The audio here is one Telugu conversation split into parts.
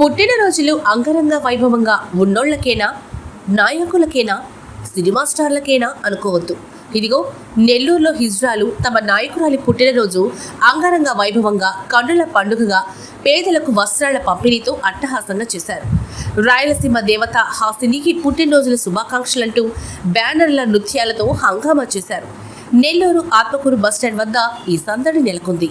పుట్టినరోజులు అంగరంగ వైభవంగా ఉన్నోళ్ళకేనా నాయకులకేనా సినిమా స్టార్లకేనా అనుకోవద్దు. ఇదిగో నెల్లూరులో హిజ్రాలు తమ నాయకురాలి పుట్టినరోజు అంగరంగ వైభవంగా కన్నుల పండుగగా పేదలకు వస్త్రాల పంపిణీతో అట్టహాసంగా చేశారు. రాయలసీమ దేవత హాసినికి పుట్టినరోజుల శుభాకాంక్షలంటూ బ్యానర్ల నృత్యాలతో హంగామా చేశారు. నెల్లూరు ఆత్మకూరు బస్టాండ్ వద్ద ఈ సందడి నెలకొంది.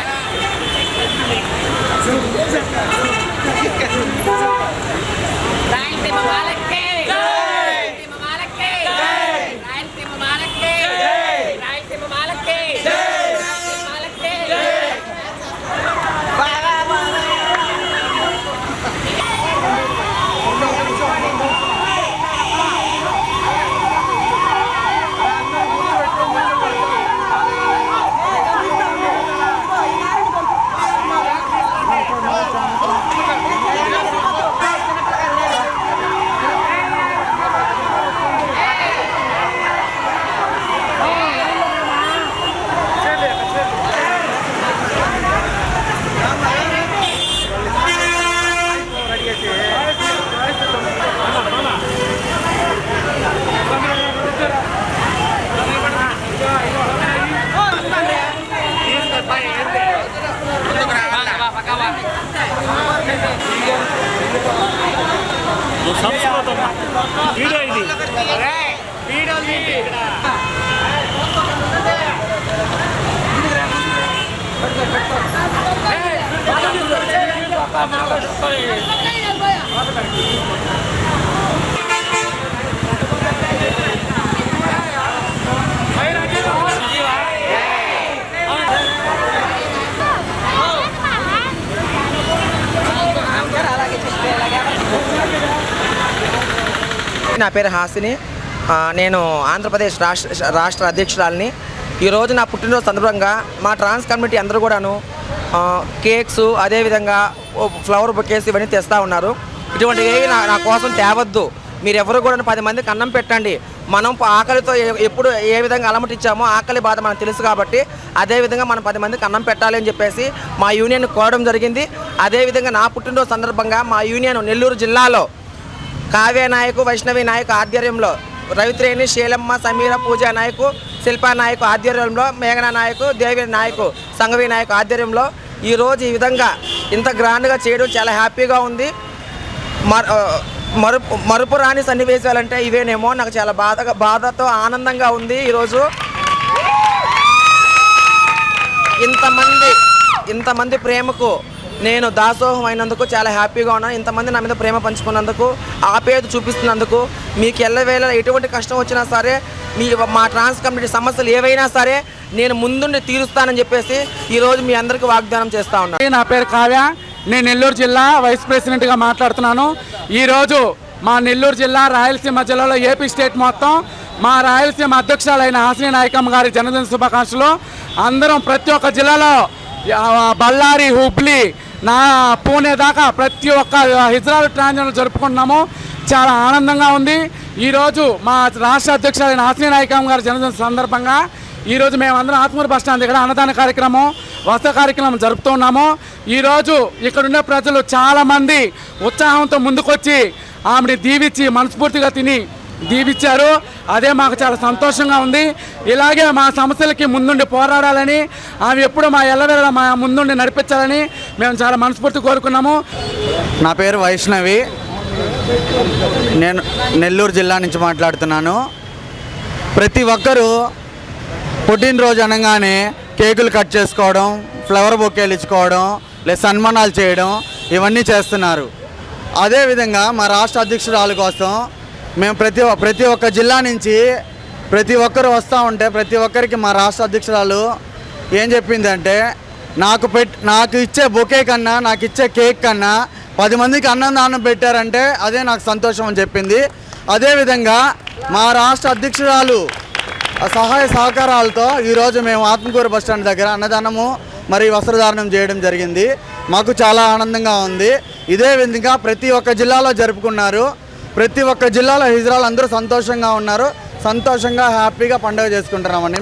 సంస్కృతం వీడియో ఇది నా పేరు హాసిని. నేను ఆంధ్రప్రదేశ్ రాష్ట్ర రాష్ట్ర అధ్యక్షురాలని. ఈరోజు నా పుట్టినరోజు సందర్భంగా మా ట్రాన్స్ కమిటీ అందరూ కూడాను కేక్స్ అదేవిధంగా ఫ్లవర్ బొకేస్ ఇవన్నీ తెస్తూ ఉన్నారు. ఇటువంటి నా నా కోసం తేవద్దు. మీరు ఎవరు కూడా పది మందికి అన్నం పెట్టండి. మనం ఆకలితో ఎప్పుడు ఏ విధంగా అలమటిచ్చామో ఆకలి బాధ మనకు తెలుసు కాబట్టి అదేవిధంగా మనం పది మందికి అన్నం పెట్టాలి అని చెప్పేసి మా యూనియన్ కోరడం జరిగింది. అదేవిధంగా నా పుట్టినరోజు సందర్భంగా మా యూనియన్ నెల్లూరు జిల్లాలో కావ్య నాయకు వైష్ణవి నాయకు ఆధ్వర్యంలో రవిత్రేణి శీలమ్మ సమీర పూజా నాయకు శిల్పా నాయకు ఆధ్వర్యంలో మేఘనా నాయకు దేవి నాయకు సంఘవి నాయకు ఆధ్వర్యంలో ఈరోజు ఈ విధంగా ఇంత గ్రాండ్గా చేయడం చాలా హ్యాపీగా ఉంది. మరు మరుపు మరుపు రాని సన్నివేశాలంటే ఇవేనేమో నాకు చాలా బాధగా బాధతో ఆనందంగా ఉంది ఈరోజు. ఇంతమంది ఇంతమంది ప్రేమకు నేను దాసోహం అయినందుకు చాలా హ్యాపీగా ఉన్నాను. ఇంతమంది నా మీద ప్రేమ పంచుకున్నందుకు ఆప్యాయత చూపిస్తున్నందుకు మీకు ఎల్లవేళ ఎటువంటి కష్టం వచ్చినా సరే మీ మా ట్రాన్స్ కమ్యూనిటీ సమస్యలు ఏవైనా సరే నేను ముందుండి తీరుస్తానని చెప్పేసి ఈరోజు మీ అందరికీ వాగ్దానం చేస్తా ఉన్నాను నా పేరు కావ్య. నేను నెల్లూరు జిల్లా వైస్ ప్రెసిడెంట్గా మాట్లాడుతున్నాను. ఈరోజు మా నెల్లూరు జిల్లా రాయలసీమ జిల్లాలో ఏపీ స్టేట్ మొత్తం మా రాయలసీమ అధ్యక్షురాలైన హాసిని నాయకమ్మ గారి జన్మదిన శుభాకాంక్షలు. అందరం ప్రతి ఒక్క జిల్లాలో బళ్ళారి హుబ్లీ నా పూణే దాకా ప్రతి ఒక్క హిజ్రాల్ ట్రాన్జన్ జరుపుకుంటున్నాము. చాలా ఆనందంగా ఉంది. ఈరోజు మా రాష్ట్ర అధ్యక్షులైన హాసిని నాయకం గారి జన్మదిన సందర్భంగా ఈరోజు మేమందరం ఆత్మూరు బస్టాండ్ దగ్గర అన్నదాన కార్యక్రమం వస్త్ర కార్యక్రమం జరుపుతున్నాము ఈరోజు ఇక్కడున్న ప్రజలు చాలామంది ఉత్సాహంతో ముందుకొచ్చి ఆమెని దీవించి మనస్ఫూర్తిగా తిని దీవిచ్చారు అదే మాకు చాలా సంతోషంగా ఉంది. ఇలాగే మా సమస్యలకి ముందుండి పోరాడాలని ఆమె ఎప్పుడు మా ఎల్లవేళ మా ముందుండి నడిపించాలని మేము చాలా మనస్ఫూర్తి కోరుకున్నాము. నా పేరు వైష్ణవి. నేను నెల్లూరు జిల్లా నుంచి మాట్లాడుతున్నాను. ప్రతి ఒక్కరూ పుట్టినరోజు అనగానే కేకులు కట్ చేసుకోవడం ఫ్లవర్ బొకేలు ఇచ్చుకోవడం లేదా సన్మానాలు చేయడం ఇవన్నీ చేస్తున్నారు. అదేవిధంగా మా రాష్ట్ర అధ్యక్షురాలు కోసం మేము ప్రతి ప్రతి ఒక్క జిల్లా నుంచి ప్రతి ఒక్కరు వస్తూ ఉంటే ప్రతి ఒక్కరికి మా రాష్ట్ర అధ్యక్షురాలు ఏం చెప్పిందంటే నాకు పెట్ నాకు ఇచ్చే బొకే కన్నా నాకు ఇచ్చే కేక్ కన్నా పది మందికి అన్నదానం పెట్టారంటే అదే నాకు సంతోషం అని చెప్పింది. అదేవిధంగా మా రాష్ట్ర అధ్యక్షురాలు సహాయ సహకారాలతో ఈరోజు మేము ఆత్మకూరు బస్ స్టాండ్ దగ్గర అన్నదానము మరి వస్త్రధారణం చేయడం జరిగింది. మాకు చాలా ఆనందంగా ఉంది. ఇదే విధంగా ప్రతి ఒక్క జిల్లాలో జరుపుకున్నారు. ప్రతి ఒక్క జిల్లాలో హిజ్రాలు అందరూ సంతోషంగా ఉన్నారు. సంతోషంగా హ్యాపీగా పండుగ చేసుకుంటున్నామండి.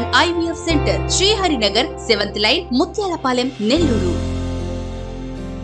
and IVF centre Sriharinagar seventh line Muthyalapalem Nellore